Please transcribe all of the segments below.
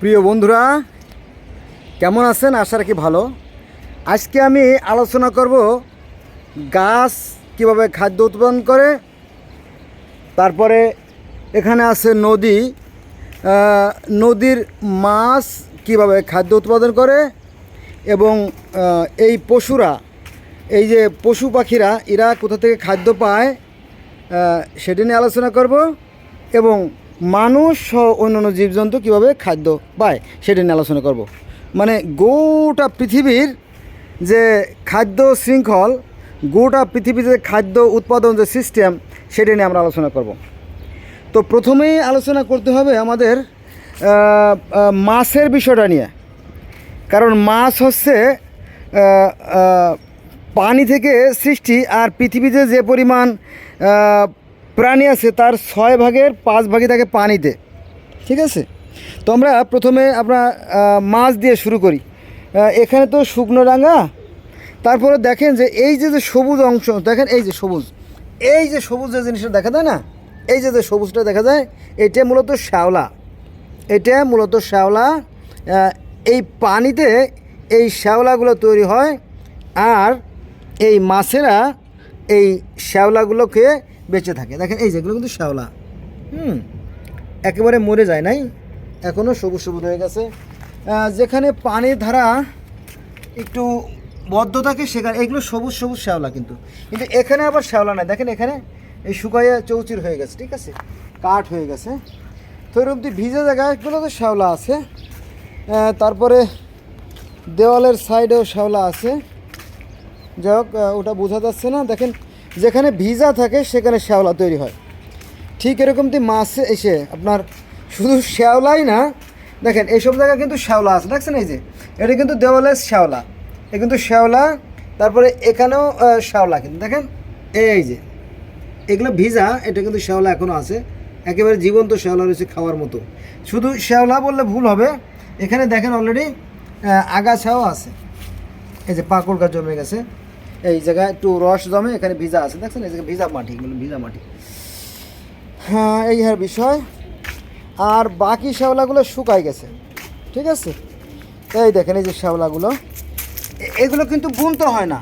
প্রিয় বন্ধুরা, কেমন আছেন? আশা রাখি ভালো। আজকে আমি আলোচনা করব গাছ কীভাবে খাদ্য উৎপাদন করে। তারপরে এখানে আছে নদী। নদীর মাছ কীভাবে খাদ্য উৎপাদন করে এবং এই পশুরা, এই যে পশু পাখিরা, এরা কোথা থেকে খাদ্য পায় সেটা নিয়ে আলোচনা করব এবং মানুষ সহ অন্যান্য জীবজন্তু কীভাবে খাদ্য পায় সেটা নিয়ে আলোচনা করব। মানে গোটা পৃথিবীর যে খাদ্য শৃঙ্খল, গোটা পৃথিবীর যে খাদ্য উৎপাদন যে সিস্টেম সেটা নিয়ে আমরা আলোচনা করব। তো প্রথমেই আলোচনা করতে হবে আমাদের মাছের বিষয়টা নিয়ে। কারণ মাছ হচ্ছে পানি থেকে সৃষ্টি আর পৃথিবীতে যে পরিমাণ প্রাণী আছে তার ছয় ভাগের পাঁচ ভাগই থাকে পানিতে ঠিক আছে? তো আমরা প্রথমে আহ, মাছ দিয়ে শুরু করি। এখানে তো শুকনো ডাঙ্গা। তারপরে দেখেন যে এই যে যে সবুজ অংশ দেখেন এই যে সবুজ। এই যে সবুজ যে জিনিসটা দেখা যায় না? এই যে যে সবুজটা দেখা যায় এটা মূলত শ্যাওলা। এটা মূলত শ্যাওলা। এই পানিতে এই শ্যাওলাগুলো তৈরি হয় আর এই মাছেরা এই শ্যাওলাগুলোকে বেঁচে থাকে। দেখেন এই যেগুলো কিন্তু শ্যাওলা। হুম, একেবারে মরে যায় নাই এখনও সবুজ সবুজ হয়ে গেছে। যেখানে পানির ধারা একটু বদ্ধ থাকে, সেখানে এগুলো সবুজ সবুজ শ্যাওলা কিন্তু। কিন্তু এখানে আবার শ্যাওলা নাই। দেখেন এখানে এই শুকাইয়ে চৌচির হয়ে গেছে, ঠিক আছে? কাঠ হয়ে গেছে। তো এরকম ভিজে জায়গাগুলো তো শ্যাওলা আছে। তারপরে দেওয়ালের সাইডেও শ্যাওলা আছে। যাই হোক ওটা বোঝা যাচ্ছে না। দেখেন যেখানে ভিজা থাকে, সেখানে শ্যাওলা তৈরি হয়। ঠিক এরকমটি মাছে এসে আপনার শুধু শ্যাওলাই না, দেখেন এইসব জায়গায় কিন্তু শ্যাওলা আছে, দেখছেন এই যে? এটা কিন্তু দেওয়ালের শ্যাওলা। এ কিন্তু শ্যাওলা, তারপরে এখানেও শ্যাওলা কিন্তু, দেখেন? এই যে, এগুলো ভিজা, এটা কিন্তু শ্যাওলা এখনও আছে। একেবারে জীবন্ত শ্যাওলা রয়েছে খাওয়ার মতো। শুধু শ্যাওলা বললে ভুল হবে। এখানে দেখেন অলরেডি আগাছাও আছে। এই যে পাকড় গাছ জমে গেছে। এই জায়গায় একটু রস জমে, এখানে ভিজা আছে। দেখছেন, এই জায়গায় ভিজা মাটি এগুলো ভিজা মাটি। হ্যাঁ এই হ্যাঁ বিষয়। আর বাকি শ্যাওলাগুলো শুকাই গেছে। ঠিক আছে? এই দেখেন, এই যে শ্যাওলাগুলো। এগুলো কিন্তু বুনতে হয় না।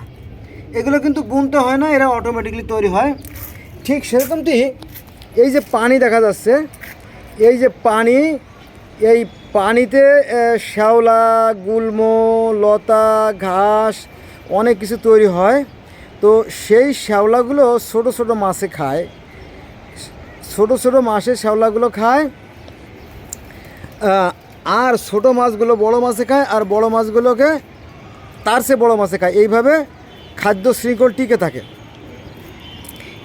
এগুলো কিন্তু বুনতে হয় না, এরা অটোমেটিকলি তৈরি হয়। ঠিক সেরকমটি এই যে পানি দেখা যাচ্ছে, এই যে পানি, এই পানিতে শ্যাওলা, গুল্ম, লতা, ঘাস অনেক কিছু তৈরি হয়। তো সেই শ্যাওলাগুলো ছোট ছোট মাছে খায়। ছোট ছোট মাছের শ্যাওলাগুলো খায়। আর ছোট মাছগুলো বড় মাছে খায় আর বড় মাছগুলোকে তার চেয়ে বড় মাছে খায়। এইভাবে খাদ্য শৃঙ্খল টিকে থাকে।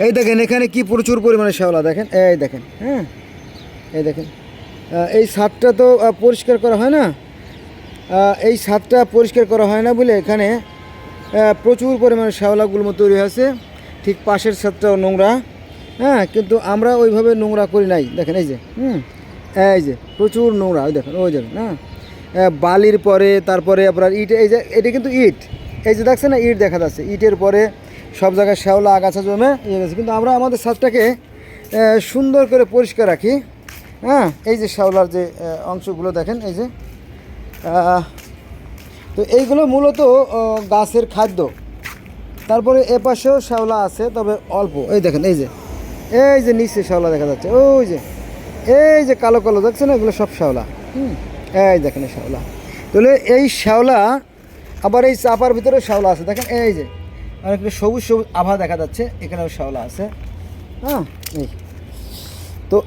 এই দেখেন এখানে কি প্রচুর পরিমাণে শ্যাওলা দেখেন। এই দেখেন হ্যাঁ এই দেখেন। এই ছাদটা তো পরিষ্কার করা হয় না। এই ছাদটা পরিষ্কার করা হয় না বলে এখানে প্রচুর পরিমাণে শ্যাওলাগুলো তৈরি হয়েছে। ঠিক পাশের ছাদটাও নোংরা। হ্যাঁ কিন্তু আমরা ওইভাবে নোংরা করি নাই। দেখেন এই যে হুম এই যে প্রচুর নোংরা ওই দেখেন ওই দেখেন হ্যাঁ। আহ, বালির পরে তারপরে আপনার ইট এই যে এটা কিন্তু ইট। এই যে দেখছেন না ইট দেখা যাচ্ছে। ইটের পরে সব জায়গায় শ্যাওলা আগাছা জমে ইয়ে গেছে কিন্তু আমরা আমাদের ছাদটাকে সুন্দর করে পরিষ্কার রাখি। হ্যাঁ এই যে শ্যাওলার যে অংশগুলো দেখেন এই যে তো এইগুলো মূলত গাছের খাদ্য। তারপরে এ পাশেও শ্যাওলা আছে, তবে অল্প। এই দেখেন, এই যে এই যে নিচে শ্যাওলা দেখা যাচ্ছে, ওই যে, এই যে কালো কালো, দেখছেন এগুলো সব শ্যাওলা। হুম, এই দেখেন এই শ্যাওলা। তাহলে এই শ্যাওলা, আবার এই চাপার ভিতরে শ্যাওলা আছে। দেখেন, এই যে একটু সবুজ সবুজ আভা দেখা যাচ্ছে, এখানেও শ্যাওলা আছে। হ্যাঁ এই। তো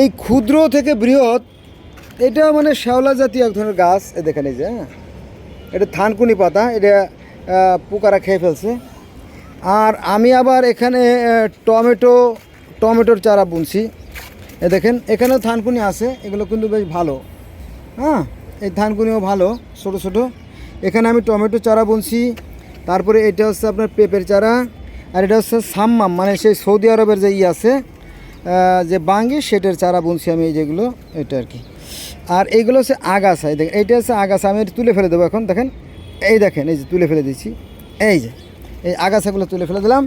এই ক্ষুদ্র থেকে বৃহৎ, এটা মানে শ্যাওলা জাতীয় এক ধরনের গাছ এ দেখেন এই যে হ্যাঁ। এটা থানকুনি পাতা, এটা পোকারা খেয়ে ফেলছে। আর আমি আবার এখানে টমেটো, টমেটোর চারা বুনছি। এ দেখেন, এখানেও থানকুনি আছে, এগুলো কিন্তু বেশ ভালো। হ্যাঁ এই ধানকুনিও ভালো, ছোট ছোট। এখানে আমি টমেটো চারা বুনছি, তারপরে এটা হচ্ছে আপনার পেঁপের চারা, আর এটা হচ্ছে সাম্মাম মানে সেই সৌদি আরবের যে ই আছে যে বাঙ্গি, সেটার চারা বুনছি আমি এই যেগুলো, এটা আর কি। আর এইগুলো হচ্ছে আগাছা, এই দেখেন, এইটা হচ্ছে আগাছা, আমি এটা তুলে ফেলে দেবো এখন, দেখেন, এই দেখেন, এই যে তুলে ফেলে দিচ্ছি এই যে, এই আগাছাগুলো তুলে ফেলে দিলাম।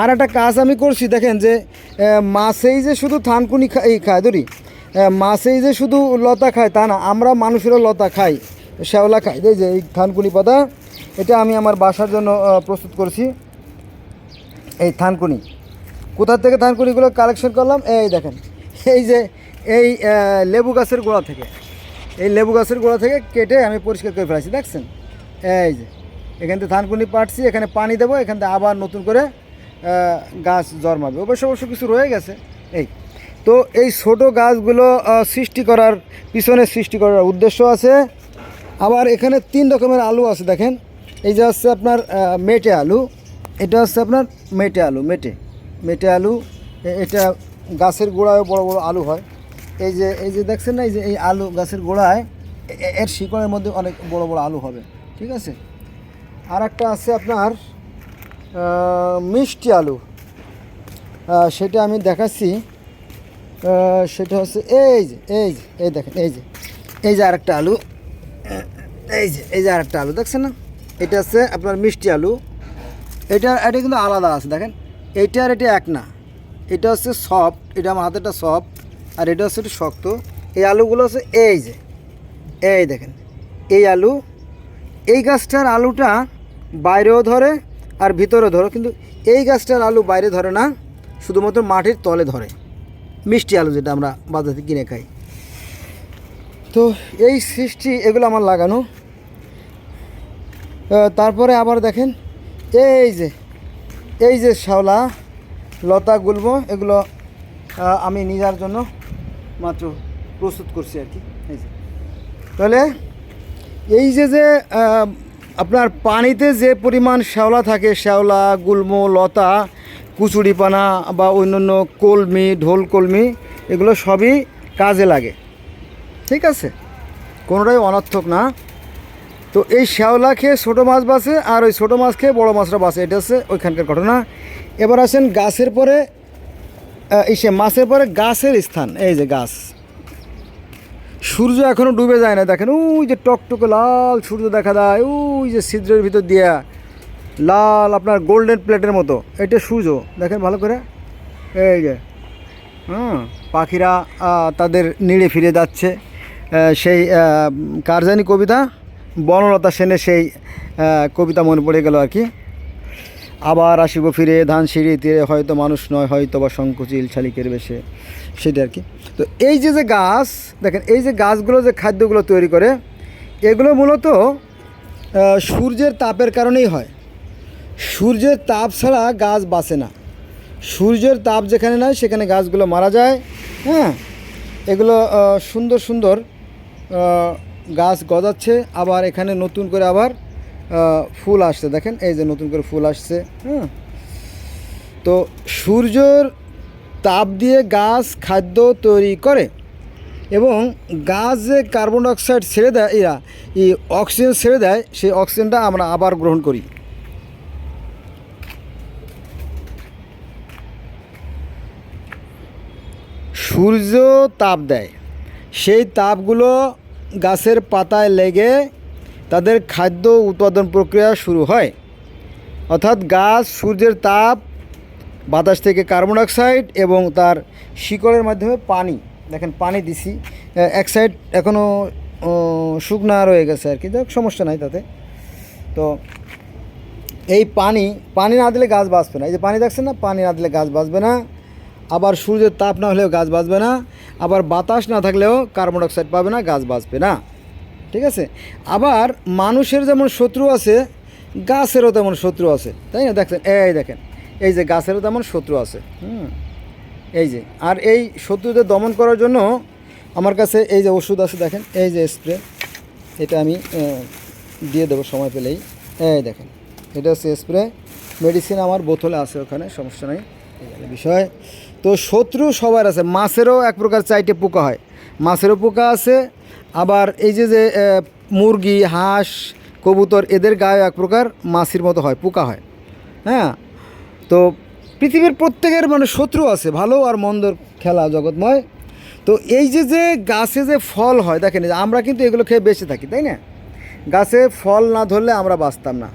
আর একটা কাজ আমি করছি, দেখেন যে মাছেই যে শুধু থানকুনি খাই খায়, ধরি মাছেই যে শুধু লতা খায়, তা না, আমরা মানুষেরও লতা খাই, শ্যাওলা খাই, এই যে, এই থানকুনি পাতা, এটা আমি আমার বাসার জন্য প্রস্তুত করছি, এই থানকুনি। কোথা থেকে থানকুনিগুলো কালেকশন করলাম? এই দেখেন, এই যে এই লেবু গাছের গোড়া থেকে। এই লেবু গাছের গোড়া থেকে কেটে আমি পরিষ্কার করে ফেলেছি, দেখছেন? এই যে, এখান থেকে ধানকুনি পাটছি এখানে পানি দেবো, এখান থেকে আবার নতুন করে গাছ জন্মাবে। অবশ্য অবশ্য কিছু রয়ে গেছে। এই, তো এই ছোট গাছগুলো সৃষ্টি করার, পিছনে সৃষ্টি করার উদ্দেশ্য আছে। আবার এখানে তিন রকমের আলু আছে, দেখেন। এই যে হচ্ছে আপনার মেটে আলু, এটা হচ্ছে আপনার মেটে আলু, মেটে মেটে আলু এটা গাছের গোড়ায় বড় বড় আলু হয়। এই যে এই যে দেখছেন না, এই যে এই আলু গাছের গোড়ায় এর শিকড়ের মধ্যে অনেক বড় বড় আলু হবে, ঠিক আছে? আর একটা আছে আপনার মিষ্টি আলু। সেটা আমি দেখাচ্ছি। সেটা হচ্ছে এই যে এই যে, এই দেখেন, এই যে এই যে আরেকটা আলু। এই যে এই যে আরেকটা আলু, দেখছেন না? এটা হচ্ছে আপনার মিষ্টি আলু। এটা এটা কিন্তু আলাদা আছে, দেখেন। এইটা আর এটা এক না। এটা হচ্ছে সফট এটা আমার হাতেটা সফট আর এটা হচ্ছে একটু শক্ত। এই আলুগুলো হচ্ছে এই যে, এই দেখেন, এই আলু, এই গাছটার আলুটা বাইরেও ধরে আর ভিতরেও ধরে, কিন্তু এই গাছটার আলু বাইরে ধরে না, শুধুমাত্র মাটির তলে ধরে। মিষ্টি আলু যেটা আমরা বাজার কিনে খাই। তো এই সৃষ্টি, এগুলো আমার লাগানো। তারপরে আবার দেখেন, এই যে এই যে শ্যাওলা, লতা, গুল্ম, এগুলো আমি নিজার জন্য মাত্র প্রস্তুত করছি আর কি। তাহলে এই যে যে আপনার পানিতে যে পরিমাণ শ্যাওলা থাকে, শ্যাওলা, গুল্ম, লতা, কুচুরিপানা বা অন্যান্য কলমি, ঢোল কলমি, এগুলো সবই কাজে লাগে। ঠিক আছে? কোনোটাই অনর্থক না। তো এই শ্যাওলা খেয়ে ছোটো মাছ বাঁচে, আর ওই ছোটো মাছ খেয়ে বড়ো মাছটা বাঁচে, এটা হচ্ছে ওইখানকার ঘটনা। এবার আসেন গাছের পরে আহ, এই সে মাছের পরে গাছের স্থান। এই যে গাছ। সূর্য এখনও ডুবে যায় না দেখেন ওই যে টকটকে লাল সূর্য দেখা দেয় ওই যে ছিদ্রের ভিতর দিয়া। লাল আপনার গোল্ডেন প্লেটের মতো। এটা সূর্য দেখেন ভালো করে। এই যে হ্যাঁ পাখিরা তাদের নিড়ে ফিরে যাচ্ছে। সেই আহ, কার জানি কবিতা? বনলতা সেনের সেই কবিতা মনে পড়ে গেল আর কি। আবার আসিব ফিরে, ধান সিঁড়ি তীরে, হয়তো মানুষ নয় হয়তো বা সংকুচিল শালিকের বেশে। সেটা আর কি। তো এই যে যে গাছ, দেখেন, এই যে গাছগুলো, যে খাদ্যগুলো তৈরি করে, এগুলো মূলত সূর্যের তাপের কারণেই হয়। সূর্যের তাপ ছাড়া গাছ বাঁচে না। সূর্যের তাপ যেখানে নাই, সেখানে গাছগুলো মারা যায়। হ্যাঁ এগুলো সুন্দর সুন্দর গাছ গজাচ্ছে। আবার এখানে নতুন করে আবার ফুল আসছে। দেখেন, এই যে নতুন করে ফুল আসছে হ্যাঁ? তো সূর্যর তাপ দিয়ে গাছ খাদ্য তৈরি করে এবং গাছ যে কার্বন ডাইঅক্সাইড ছেড়ে দেয়, এরা, এই অক্সিজেন ছেড়ে দেয়, সেই অক্সিজেনটা আমরা আবার গ্রহণ করি। সূর্য তাপ দেয়। সেই তাপগুলো গাছের পাতায় লেগে তাদের খাদ্য উৎপাদন প্রক্রিয়া শুরু হয়। অর্থাৎ গাছ, সূর্যের তাপ, বাতাস থেকে কার্বন ডাইঅক্সাইড এবং তার শিকড়ের মাধ্যমে পানি। দেখেন, পানি দিছি। এক সাইড এখনও শুকনা রয়ে গেছে আর কি। যাক, সমস্যা নাই তাতে। তো এই পানি পানি না দিলে গাছ বাঁচবে না। এই যে পানি দেখছেন না, পানি না দিলে গাছ বাঁচবে না। আবার সূর্যের তাপ না হলেও গাছ বাঁচবে না। আবার বাতাস না থাকলেও কার্বন ডাইঅক্সাইড পাবে না, গাছ বাঁচবে না। ঠিক আছে? আবার মানুষের যেমন শত্রু আছে, গাছেরও তেমন শত্রু আছে। তাই না? দেখছেন? এই দেখেন, এই যে গাছেরও তেমন শত্রু আছে। হুম? এই যে, আর এই শত্রুদের দমন করার জন্য আমার কাছে এই যে ওষুধ আছে, দেখেন, এই যে স্প্রে, এটা আমি দিয়ে দেবো সময় পেলেই। এই দেখেন, এটা হচ্ছে স্প্রে, মেডিসিন আমার বোতলে আছে ওখানে, সমস্যা নেই বিষয়। তো শত্রু সবার আছে, মাছেরও এক প্রকার চাইটে পোকা হয়। মাছেরও পোকা আছে আবার এই যে যে মুরগি, হাঁস, কবুতর, এদের গায়ে এক প্রকার মাছির মতো হয়, পোকা হয়। হ্যাঁ? তো পৃথিবীর প্রত্যেকের মানে শত্রু আছে, ভালো আর মন্দর খেলা জগৎময়। তো এই যে যে গাছে যে ফল হয়, দেখেন আমরা কিন্তু এগুলো খেয়ে বেঁচে থাকি, তাই না? গাছে ফল না ধরলে আমরা বাঁচতাম না।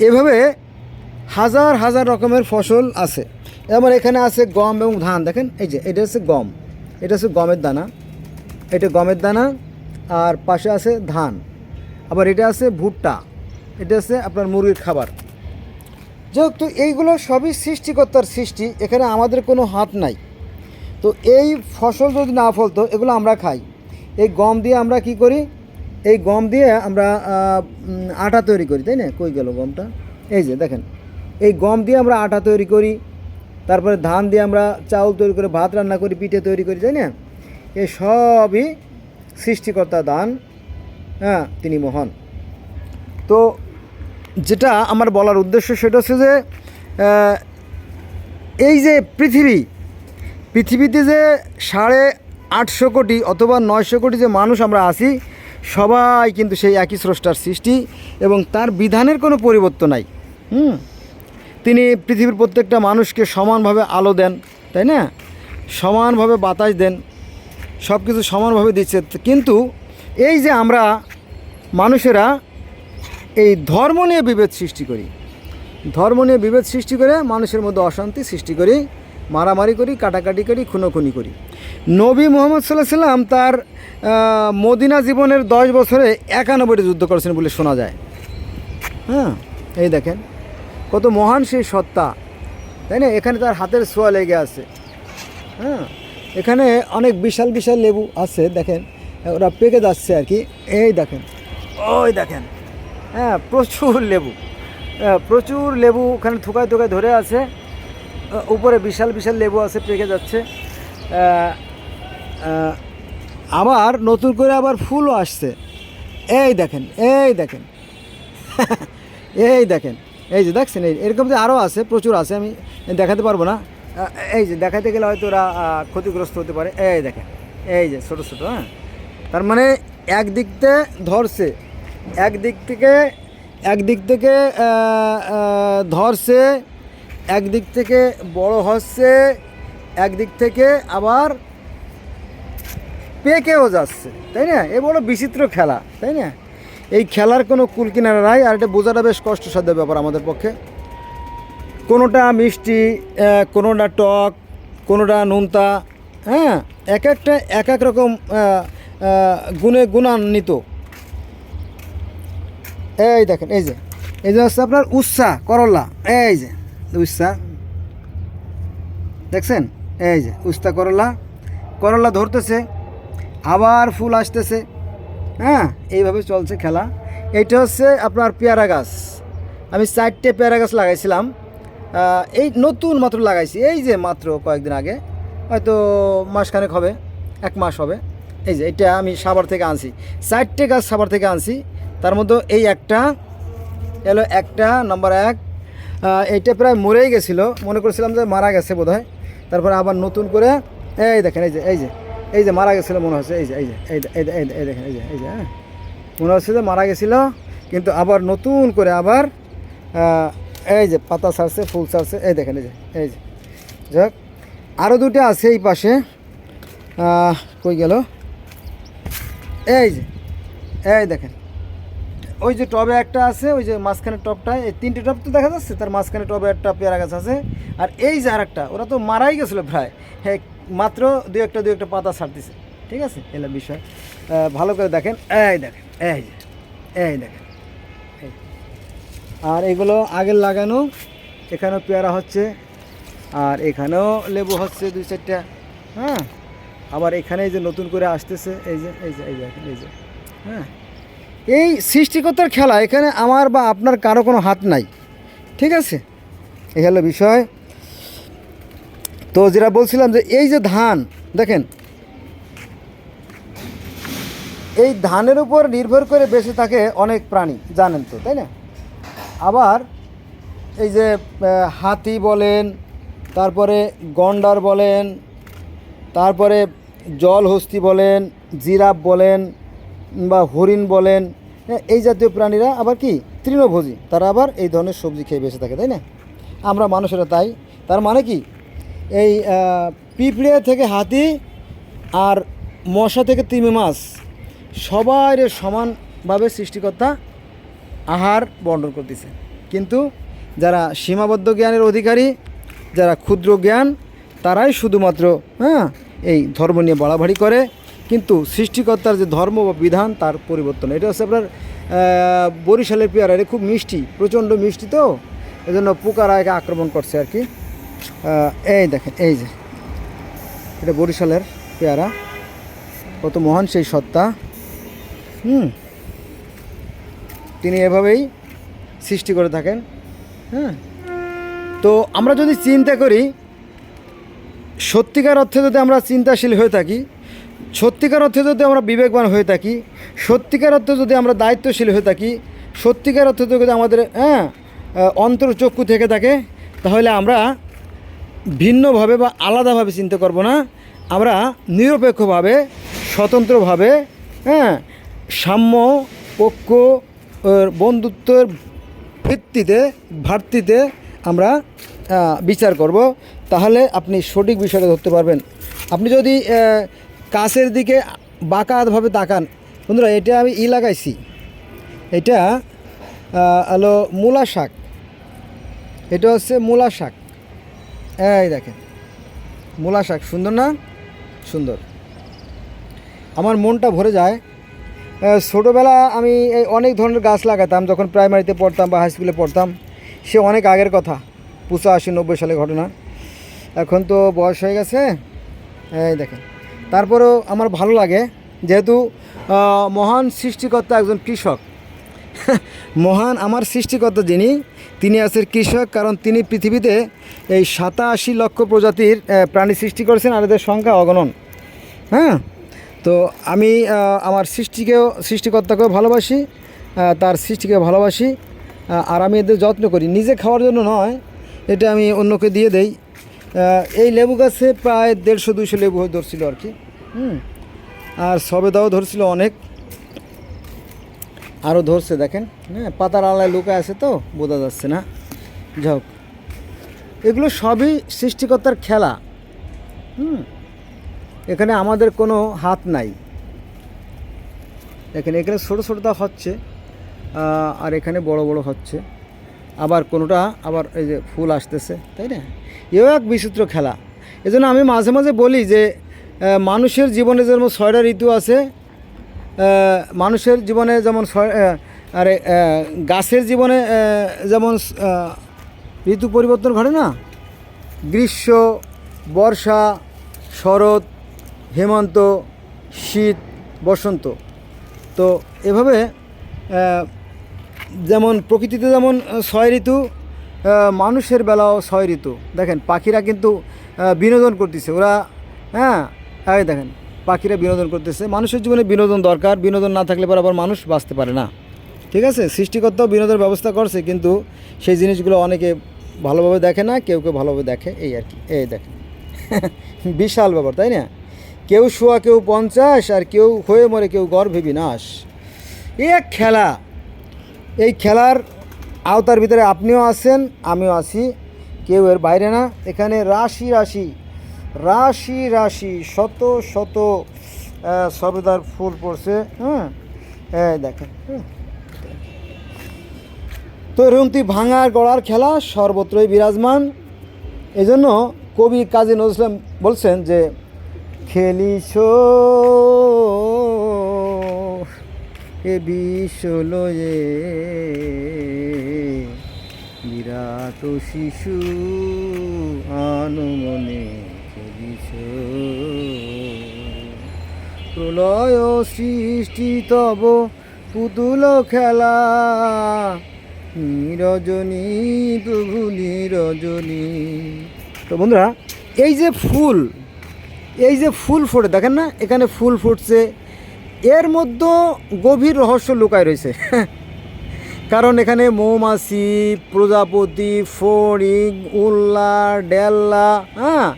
এভাবে হাজার হাজার রকমের ফসল আছে। যেমন এখানে আছে গম এবং ধান, দেখেন? এই যে, এটা হচ্ছে গম। এটা হচ্ছে গমের দানা। এটা গমের দানা, আর পাশে আছে ধান। আবার এটা আছে ভুট্টা, এটা আছে আপনার মুরগির খাবার। যেহেতু এইগুলো সবই সৃষ্টিকর্তার সৃষ্টি, এখানে আমাদের কোনো হাত নাই। তো এই ফসল যদি না ফলতো, এগুলো আমরা খাই। এই গম দিয়ে আমরা কি করি? এই গম দিয়ে আমরা আটা তৈরি করি, তাই না? কই গেল গমটা? এই যে, দেখেন। এই গম দিয়ে আমরা আটা তৈরি করি, তারপরে ধান দিয়ে আমরা চাউল তৈরি করে, ভাত রান্না করি, পিঠে তৈরি করি, তাই না? এই সবই সৃষ্টিকর্তা দান হ্যাঁ তিনি মহান। তো যেটা আমার বলার উদ্দেশ্য সেটা হচ্ছে যে এই যে পৃথিবী, পৃথিবীতে যে সাড়ে আটশো কোটি অথবা নয়শো কোটি যে মানুষ আমরা আছি, সবাই কিন্তু সেই একই স্রষ্টার সৃষ্টি এবং তার বিধানের কোনো পরিবর্তন নাই। হুম? তিনি পৃথিবীর প্রত্যেকটা মানুষকে সমানভাবে আলো দেন, তাই না? সমানভাবে বাতাস দেন সব কিছু সমানভাবে দিচ্ছে। কিন্তু এই যে আমরা মানুষেরা এই ধর্ম নিয়ে বিভেদ সৃষ্টি করি, ধর্ম নিয়ে বিভেদ সৃষ্টি করে মানুষের মধ্যে অশান্তি সৃষ্টি করি, মারামারি করি, কাটাকাটি করি, খুনোখুনি করি। নবী মোহাম্মদ সাল্লাহ সাল্লাম তার মদিনা জীবনের দশ বছরে একানব্বইটি যুদ্ধ করেছেন বলে শোনা যায়। হ্যাঁ এই দেখেন, কত মহান সেই সত্তা। তাই না? এখানে তার হাতের ছোঁয়া লেগে আছে। হ্যাঁ এখানে অনেক বিশাল বিশাল লেবু আছে দেখেন। ওরা পেকে যাচ্ছে আর কি। এই দেখেন ওই দেখেন। হ্যাঁ প্রচুর লেবু। হ্যাঁ, প্রচুর লেবু ওখানে থুকায় থুকায় ধরে আছে। উপরে বিশাল বিশাল লেবু আছে পেকে যাচ্ছে। আবার নতুন করে আবার ফুলও আসছে। এই দেখেন এই দেখেন। এই দেখেন এই যে দেখছেন এই এরকম যে আরও আছে প্রচুর আছে আমি দেখাতে পারব না। এই যে দেখাতে গেলে হয়তো ওরা ক্ষতিগ্রস্ত হতে পারে। এই দেখেন, এই যে ছোটো ছোটো হ্যাঁ? তার মানে একদিকতে ধরছে, একদিক থেকে একদিক থেকে ধরছে, একদিক থেকে বড় হচ্ছে, একদিক থেকে আবার পেকেও যাচ্ছে, তাই না? এ বড় বিচিত্র খেলা, তাই না? এই খেলার কোনো কুল কিনারা নাই, আর এটা বোঝাটা বেশ কষ্টসাধ্য ব্যাপার আমাদের পক্ষে। কোনোটা মিষ্টি কোনোটা টক, কোনোটা নোনতা হ্যাঁ এক একটা, এক এক রকম গুণে গুণান্বিত। এই দেখেন, এই যে এই যে হচ্ছে আপনার উৎসা করল্লা এই যে, উৎসা। দেখছেন? এই যে উস্তা করলা। করলা ধরতেছে, আবার ফুল আসতেছে হ্যাঁ এইভাবে চলছে খেলা। এইটা হচ্ছে আপনার পেয়ারা গাছ। আমি চারটে পেয়ারা গাছ লাগাইছিলাম। এই নতুন মাত্র লাগাইছি এই যে মাত্র কয়েকদিন আগে হয়তো মাসখানেক হবে এক মাস হবে এই যে এটা আমি সাভার থেকে আনছি চারটে গাছ সাভার থেকে আনছি তার মধ্যে এই একটা এলো একটা নাম্বার এক এইটা প্রায় মরেই গেছিল মনে করেছিলাম যে মারা গেছে বোধ হয় তারপরে আবার নতুন করে এই দেখেন এই যে এই যে এই যে মারা গেছিল মনে হচ্ছে এই যে এই যে এই এই এই দেখেন এই যে এই যে হ্যাঁ মনে হচ্ছে যে মারা গেছিল কিন্তু আবার নতুন করে আবার এই যে পাতা ছাড়ছে, ফুল ছাড়ছে, এই দেখেন, এই যে এই যে। যাক আরও দুটো আছে এই পাশে। কই গেল? এই যে, এই দেখেন। ওই যে টবে একটা আছে, ওই যে মাঝখানে টবটায় এই তিনটে টব তো দেখা যাচ্ছে, তার মাঝখানে টবে একটা পেয়ারা গাছ আছে। আর এই যে আর একটা ওরা তো মারাই গেছিল প্রায়। হ্যাঁ মাত্র দু একটা দু একটা পাতা ছাড়তেছে। ঠিক আছে? এলা বিষয়। ভালো করে দেখেন। এই দেখেন, এই যে, এই দেখেন। আর এগুলো আগের লাগানো। এখানেও পেয়ারা হচ্ছে, আর এখানেও লেবু হচ্ছে দুই চারটা হ্যাঁ? আবার এখানে এই যে নতুন করে আসতেছে, এই যে এই যে এই যে এই যে হ্যাঁ? এই সৃষ্টিকর্তার খেলা, এখানে আমার বা আপনার কারও কোনো হাত নাই, ঠিক আছে? এই হলো বিষয়। তো যেটা বলছিলাম যে এই যে ধান, দেখেন, এই ধানের উপর নির্ভর করে বেঁচে থাকে অনেক প্রাণী, জানেন তো, তাই না? আবার এই যে হাতি বলেন, তারপরে গন্ডার বলেন, তারপরে জলহস্তি বলেন, জিরাফ বলেন, বা হরিণ বলেন এই জাতীয় প্রাণীরা আবার কি? তৃণভোজী। তারা আবার এই ধরনের সবজি খেয়ে বেঁচে থাকে, তাই না? আমরা মানুষেরা তাই। তার মানে কি? এই পিঁপড়ে থেকে হাতি আর মশা থেকে তিমি মাছ সবার সমানভাবে সৃষ্টিকর্তা আহার বন্টন করতেছে। কিন্তু যারা সীমাবদ্ধ জ্ঞানের অধিকারী, যারা ক্ষুদ্র জ্ঞান, তারাই শুধুমাত্র হ্যাঁ এই ধর্ম নিয়ে বাড়াবাড়ি করে। কিন্তু সৃষ্টিকর্তার যে ধর্ম বা বিধান, তার পরিবর্তন। এটা হচ্ছে আপনার বরিশালের পেয়ারা, এটা খুব মিষ্টি, প্রচণ্ড মিষ্টি তো। এজন্য পোকারা একে আক্রমণ করছে আর কি। এই দেখেন, এই যে, এটা বরিশালের পেয়ারা। কত মহান সেই সত্তা। হুম। তিনি এভাবেই সৃষ্টি করে থাকেন হ্যাঁ? তো আমরা যদি চিন্তা করি, সত্যিকার অর্থে যদি আমরা চিন্তাশীল হয়ে থাকি, সত্যিকার অর্থে যদি আমরা বিবেকবান হয়ে থাকি, সত্যিকার অর্থে যদি আমরা দায়িত্বশীল হয়ে থাকি, সত্যিকার অর্থে যদি আমাদের হ্যাঁ অন্তর্চক্ষু থেকে থাকে, তাহলে আমরা ভিন্নভাবে বা আলাদাভাবে চিন্তা করব না। আমরা নিরপেক্ষভাবে, স্বতন্ত্রভাবে হ্যাঁ সাম্য পক্ষ বন্ধুত্বের ভিত্তিতে ভাতৃতে আমরা বিচার করব। তাহলে আপনি সঠিক বিষয়টা ধরতে পারবেন। আপনি যদি কাছের দিকে বাঁকাভাবে তাকান। বন্ধুরা, এটা আমি ই লাগাইছি। এটা হলো মূলা শাক। এটা হচ্ছে মূলা শাক। এই দেখেন, মূলা শাক সুন্দর না? সুন্দর। আমার মনটা ভরে যায়। ছোটোবেলা আমি এই অনেক ধরনের গাছ লাগাতাম, যখন প্রাইমারিতে পড়তাম বা হাই স্কুলে পড়তাম। সে অনেক আগের কথা, পঁচাশি, নব্বই সালের ঘটনা। এখন তো বয়স হয়ে গেছে। এই দেখেন, তারপরেও আমার ভালো লাগে, যেহেতু মহান সৃষ্টিকর্তা একজন কৃষক। মহান আমার সৃষ্টিকর্তা যিনি, তিনি আছেন কৃষক, কারণ তিনি পৃথিবীতে এই সাতাশি লক্ষ প্রজাতির প্রাণী সৃষ্টি করেছেন আর এদের সংখ্যা অগণন। হ্যাঁ? তো আমি আমার সৃষ্টিকেও, সৃষ্টিকর্তাকেও ভালোবাসি তার সৃষ্টিকে ভালোবাসি আর আমি এদের যত্ন করি। নিজে খাওয়ার জন্য নয়, এটা আমি অন্যকে দিয়ে দেই। এই লেবু গাছে প্রায় দেড়শো, দুইশো লেবু ধরছিল আর কি। হুম, আর সবেদাও ধরছিল অনেক। আরও ধরছে, দেখেন। হ্যাঁ পাতার আলায় লুকা আছে তো, বোঝা যাচ্ছে না। যাক এগুলো সবই সৃষ্টিকর্তার খেলা। হুম এখানে আমাদের কোনো হাত নাই। দেখেন, এখানে ছোটো ছোটোটা হচ্ছে আর এখানে বড় বড় হচ্ছে। আবার কোনোটা, আবার এই যে ফুল আসতেছে, তাই না? এও এক বিচিত্র খেলা। এজন্য আমি মাঝে মাঝে বলি যে মানুষের জীবনে যেমন ছয়টা ঋতু আছে মানুষের জীবনে যেমন আরে গাছের জীবনে যেমন ঋতু পরিবর্তন ঘটে না? গ্রীষ্ম, বর্ষা, শরৎ হেমন্ত, শীত, বসন্ত। তো এভাবে যেমন প্রকৃতিতে যেমন ছয় ঋতু মানুষের বেলাও ছয় ঋতু। দেখেন, পাখিরা কিন্তু বিনোদন করতেছে। ওরা হ্যাঁ এই দেখেন, পাখিরা বিনোদন করতেছে। মানুষের জীবনে বিনোদন দরকার। বিনোদন না থাকলে পর আবার মানুষ বাঁচতে পারে না। ঠিক আছে? সৃষ্টিকর্তাও বিনোদনের ব্যবস্থা করছে, কিন্তু সেই জিনিসগুলো অনেকে ভালোভাবে দেখে না, কেউ কেউ ভালোভাবে দেখে। এই আর কি, এই দেখেন। বিশাল ব্যাপার, তাই না? কেউ শোয়া, কেউ পঞ্চাশ, আর কেউ হয়ে মরে কেউ গর্ভে বিনাশ। এ এক খেলা। এই খেলার আওতার ভিতরে আপনিও আছেন, আমিও আছি, কেউ এর বাইরে না। এখানে রাশি রাশি রাশি রাশি, শত শত সবেদার ফুল পড়ছে হ্যাঁ হ্যাঁ দেখেন। তো এরকমটি ভাঙার গড়ার খেলা, সর্বত্রই বিরাজমান। এজন্য কবি কাজী নজরুল বলছেন যে খেলিছ। এ বিশ্বলয়ে বিরাট শিশু আনুমনে খেলিছ। প্রলয় সৃষ্টি তব পুতুল খেলা। নিরজনী প্রভু, নিরজনী। তো বন্ধুরা, এই যে ফুল এই যে ফুল ফোটে, দেখেন না, এখানে ফুল ফুটছে। এর মধ্যে গভীর রহস্য লুকায় রয়েছে। কারণ এখানে মৌমাছি, প্রজাপতি ফড়িং উল্লা, ডেল্লা হ্যাঁ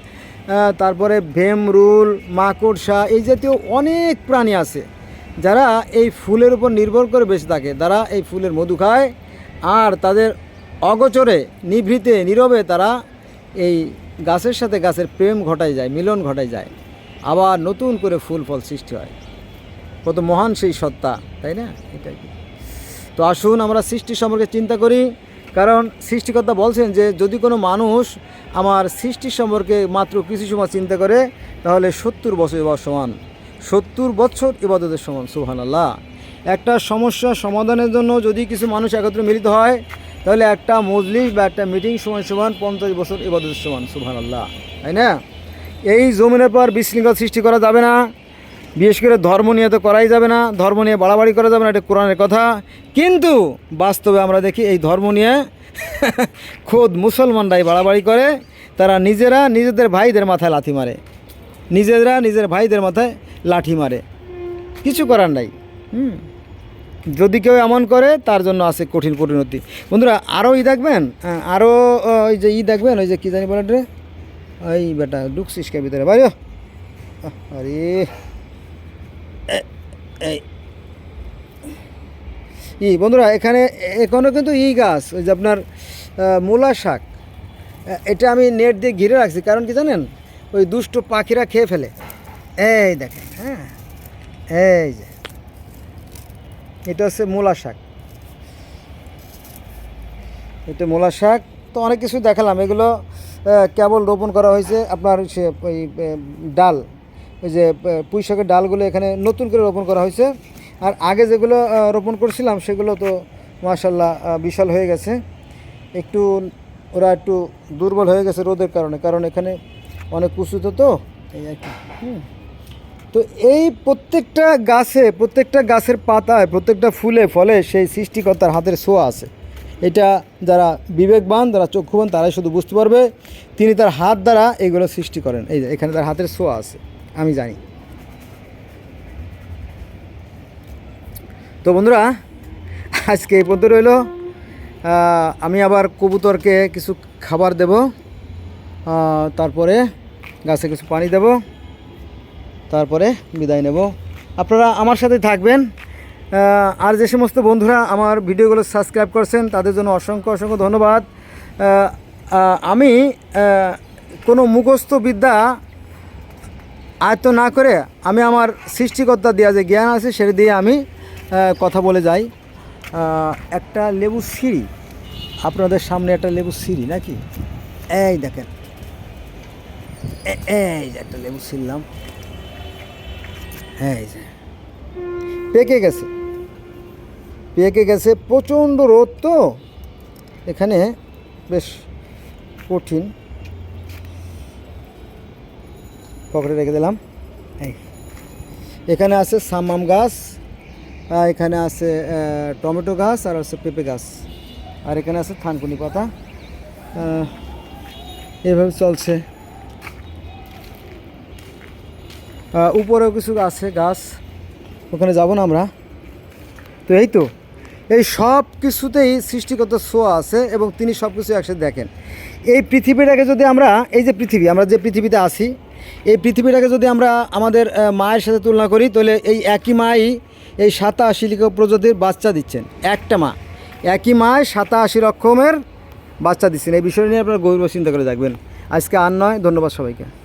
তারপরে ভেমরুল, মাকড়সা এই জাতীয় অনেক প্রাণী আছে। যারা এই ফুলের উপর নির্ভর করে বেঁচে থাকে। তারা এই ফুলের মধু খায় আর তাদের অগোচরে, নিভৃতে, নীরবে তারা এই গাছের সাথে গাছের প্রেম ঘটায় যায়, মিলন ঘটায় যায়। আবার নতুন করে ফুল ফল সৃষ্টি হয়। কত মহান সেই সত্তা, তাই না? এটাই। তো আসুন আমরা সৃষ্টি সম্পর্কে চিন্তা করি। কারণ সৃষ্টিকর্তা বলছেন যে, যদি কোনো মানুষ আমার সৃষ্টি সম্পর্কে মাত্র কিছু সময় চিন্তা করে, তাহলে সত্তর বছর এবার সমান। সত্তর বছর ইবাদতের সমান সুহান আল্লাহ একটা সমস্যা সমাধানের জন্য যদি কিছু মানুষ একত্রে মিলিত হয় তাহলে একটা মজলিস বা একটা মিটিং সময় সমান পঞ্চাশ বছর ইবাদতের সমান সুহান আল্লাহ তাই না? এই জমিনের পর বিশৃঙ্খল সৃষ্টি করা যাবে না, বিশেষ করে ধর্ম নিয়ে তো করাই যাবে না, ধর্ম নিয়ে বাড়াবাড়ি করা যাবে না, এটা কোরআনের কথা। কিন্তু বাস্তবে আমরা দেখি এই ধর্ম নিয়ে খোদ মুসলমানরাই বাড়াবাড়ি করে, তারা নিজেরা নিজেদের ভাইদের মাথায় লাথি মারে। নিজেরা নিজের ভাইদের মাথায় লাঠি মারে। কিছু করার নাই, হুম? যদি কেউ এমন করে তার জন্য আছে কঠিন পরিণতি। বন্ধুরা আরও ই দেখবেন? হ্যাঁ, আরও ওই যে ই দেখবেন? ওই যে কী জানি বলে রে ওই বেটা ঢুকছিস কে ভিতরে। বাইরে আরে। এই ই বন্ধুরা এখানে এখনও কিন্তু ই গাছ ওই যে আপনার মূলা শাক। এটা আমি নেট দিয়ে ঘিরে রাখছি কারণ কি জানেন? ওই দুষ্ট পাখিরা খেয়ে ফেলে। এই দেখেন হ্যাঁ। এই যে। এটা হচ্ছে মূলা শাক। এটা মূলা শাক। তো অনেক কিছু দেখালাম। এগুলো কেবল রোপণ করা হয়েছে আপনার সে, ওই ডাল। ওই যে পুঁই শাকের ডালগুলো এখানে নতুন করে রোপণ করা হয়েছে। আর আগে যেগুলো রোপণ করছিলাম সেগুলো তো মাশাল্লাহ বিশাল হয়ে গেছে। একটু, ওরা একটু দুর্বল হয়ে গেছে রোদের কারণে। কারণ এখানে অনেক উঁচুতে তো, এই আর কি। হুম। তো এই প্রত্যেকটা গাছে, প্রত্যেকটা গাছের পাতায়, প্রত্যেকটা ফুলে, ফলে সেই সৃষ্টিকর্তার হাতের ছোঁয়া আছে। এটা যারা বিবেকবান, যারা চক্ষুবান, তারাই শুধু বুঝতে পারবে। তিনি তার হাত দ্বারা এগুলো সৃষ্টি করেন। এই এখানে তার হাতের ছোঁয়া আছে। আমি জানি। তো বন্ধুরা, আজকে এই পর্যন্ত রইল। আমি আবার কবুতরকে কিছু খাবার দেব। তারপরে গাছে কিছু পানি দেব। তারপরে বিদায় নেব। আপনারা আমার সাথে থাকবেন। আর যে সমস্ত বন্ধুরা আমার ভিডিওগুলো সাবস্ক্রাইব করছেন, তাদের জন্য অসংখ্য অসংখ্য ধন্যবাদ। আমি কোনো মুখস্থ বিদ্যা আয়ত্ত না করে আমি আমার সৃষ্টিকর্তা দেওয়া যে জ্ঞান আছে, সেটা দিয়ে আমি কথা বলে যাই। একটা লেবু সিঁড়ি। আপনাদের সামনে একটা লেবু সিঁড়ি নাকি? এই দেখেন। এই একটা লেবু ছিললাম এই যে। পেকে গেছে। পেকে গেছে, প্রচণ্ড রোদ তো। এখানে বেশ কঠিন। পকেটে রেখে দিলাম। এখানে আছে সামাম গাছ এখানে আছে টমেটো গাছ, আর আছে পেঁপে গাছ। আর এখানে আছে থানকুনি পাতা। এভাবে চলছে। উপরেও কিছু আছে, গাছ। ওখানে যাব না আমরা। তো এই তো, এই সব কিছুতেই সৃষ্টিগত ছোঁয়া আছে এবং তিনি সব কিছু একসাথে দেখেন। এই পৃথিবীটাকে যদি আমরা, এই যে পৃথিবী, আমরা যে পৃথিবীতে আছি, এই পৃথিবীটাকে যদি আমরা আমাদের মায়ের সাথে তুলনা করি, তাহলে এই একই মাই এই সাতাশি লিখ প্রজাতির বাচ্চা দিচ্ছেন। একটা মা। একই মায় সাতাশি রকমের বাচ্চা দিচ্ছেন। এই বিষয় নিয়ে আপনারা গভীর চিন্তা করে দেখবেন। আজকে আর নয়। ধন্যবাদ সবাইকে।